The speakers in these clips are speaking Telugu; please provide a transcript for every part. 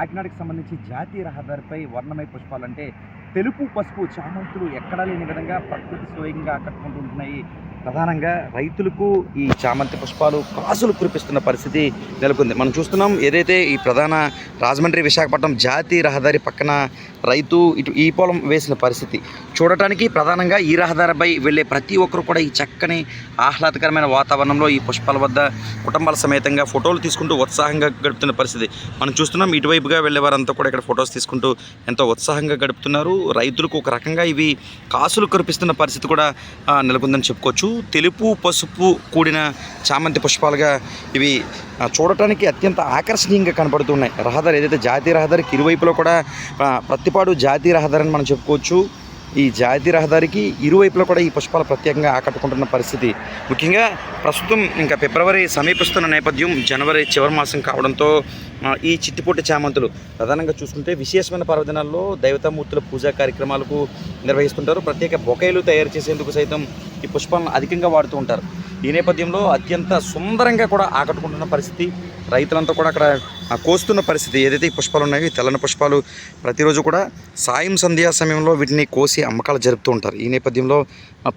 కాకినాడకి సంబంధించి జాతీయ రహదారిపై వర్ణమయ పుష్పాలంటే తెలుపు పసుపు చామంతులు ఎక్కడా లేని విధంగా ప్రకృతి స్వయంగా ఆకట్టుకుంటుంటున్నాయి ప్రధానంగా రైతులకు ఈ చామంతి పుష్పాలు కాసులు కురిపిస్తున్న పరిస్థితి నెలకొంది. మనం చూస్తున్నాం ఏదైతే ఈ ప్రధాన రాజమండ్రి విశాఖపట్నం జాతీయ రహదారి పక్కన రైతు ఇటు ఈ పొలం వేసిన పరిస్థితి. చూడటానికి ప్రధానంగా ఈ రహదారిపై వెళ్ళే ప్రతి ఒక్కరు కూడా ఈ చక్కని ఆహ్లాదకరమైన వాతావరణంలో ఈ పుష్పాల వద్ద కుటుంబాల సమేతంగా ఫోటోలు తీసుకుంటూ ఉత్సాహంగా గడుపుతున్న పరిస్థితి. మనం చూస్తున్నాం ఇటువైపుగా వెళ్ళే వారంతా కూడా ఇక్కడ ఫొటోస్ తీసుకుంటూ ఎంతో ఉత్సాహంగా గడుపుతున్నారు. రైతులకు ఒక రకంగా ఇవి కాసులు కురిపిస్తున్న పరిస్థితి కూడా నెలకొందని చెప్పుకోవచ్చు. తెలుపు పసుపు కూడిన చామంతి పుష్పాలుగా ఇవి చూడటానికి అత్యంత ఆకర్షణీయంగా కనపడుతున్నాయి. రహదారి ఏదైతే జాతీయ రహదారికి ఇరువైపులో కూడా ప్రతిపాడు జాతీయ రహదారి అని మనం చెప్పుకోవచ్చు. ఈ జాతీయ రహదారికి ఇరువైపులా కూడా ఈ పుష్పాలు ప్రత్యేకంగా ఆకట్టుకుంటున్న పరిస్థితి. ముఖ్యంగా ప్రస్తుతం ఇంకా ఫిబ్రవరి సమీపిస్తున్న నేపథ్యం జనవరి చివరి మాసం కావడంతో ఈ చిట్టిపొట్టి చామంతులు ప్రధానంగా చూసుకుంటే విశేషమైన పర్వదినాల్లో దైవతామూర్తుల పూజా కార్యక్రమాలకు నిర్వహిస్తుంటారు. ప్రత్యేక బొకేలు తయారు చేసేందుకు సైతం ఈ పుష్పాలను అధికంగా వాడుతూ ఉంటారు. ఈ నేపథ్యంలో అత్యంత సుందరంగా కూడా ఆకట్టుకుంటున్న పరిస్థితి. రైతులంతా కూడా అక్కడ కోస్తున్న పరిస్థితి ఏదైతే ఈ పుష్పాలు ఉన్నాయో ఈ తెల్లని పుష్పాలు ప్రతిరోజు కూడా సాయం సంధ్యా సమయంలో వీటిని కోసి అమ్మకాలు జరుపుతూ ఉంటారు. ఈ నేపథ్యంలో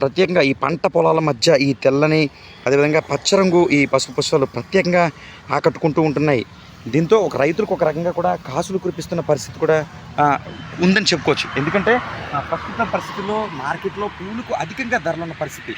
ప్రత్యేకంగా ఈ పంట పొలాల మధ్య ఈ తెల్లని అదేవిధంగా పచ్చరంగు ఈ పసుపు పుష్పాలు ప్రత్యేకంగా ఆకట్టుకుంటూ ఉంటున్నాయి. దీంతో ఒక రైతులకు ఒక రకంగా కూడా కాసులు కురిపిస్తున్న పరిస్థితి కూడా ఉందని చెప్పుకోవచ్చు. ఎందుకంటే ప్రస్తుత పరిస్థితుల్లో మార్కెట్లో పూలకు అధికంగా ధరలు ఉన్న పరిస్థితి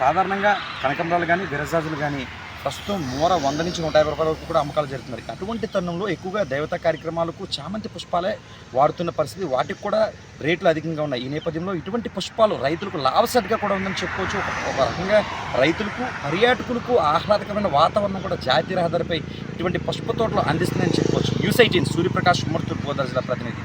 సాధారణంగా కనకంబరాలు కానీ విరజాజులు కానీ ప్రస్తుతం మూర వంద నుంచి నూట యాభై రూపాయల వరకు కూడా అమ్మకాలు జరుగుతున్నాయి అటువంటి తరుణంలో ఎక్కువగా దేవతా కార్యక్రమాలకు చామంతి పుష్పాలే వాడుతున్న పరిస్థితి వాటికి కూడా రేట్లు అధికంగా ఉన్నాయి. ఈ నేపథ్యంలో ఇటువంటి పుష్పాలు రైతులకు లాభసాటిగా కూడా ఉందని చెప్పుకోవచ్చు ఒక- రకంగా రైతులకు పర్యాటకులకు ఆహ్లాదకరమైన వాతావరణం కూడా జాతీయ రహదారిపై ఇటువంటి పుష్ప తోటలు అందిస్తుందని చెప్పుకోవచ్చు న్యూస్ ఎయిటీన్ సూర్యప్రకాష్ ఉమ్మడి తూర్పుగోదావరి జిల్లా ప్రతినిధి.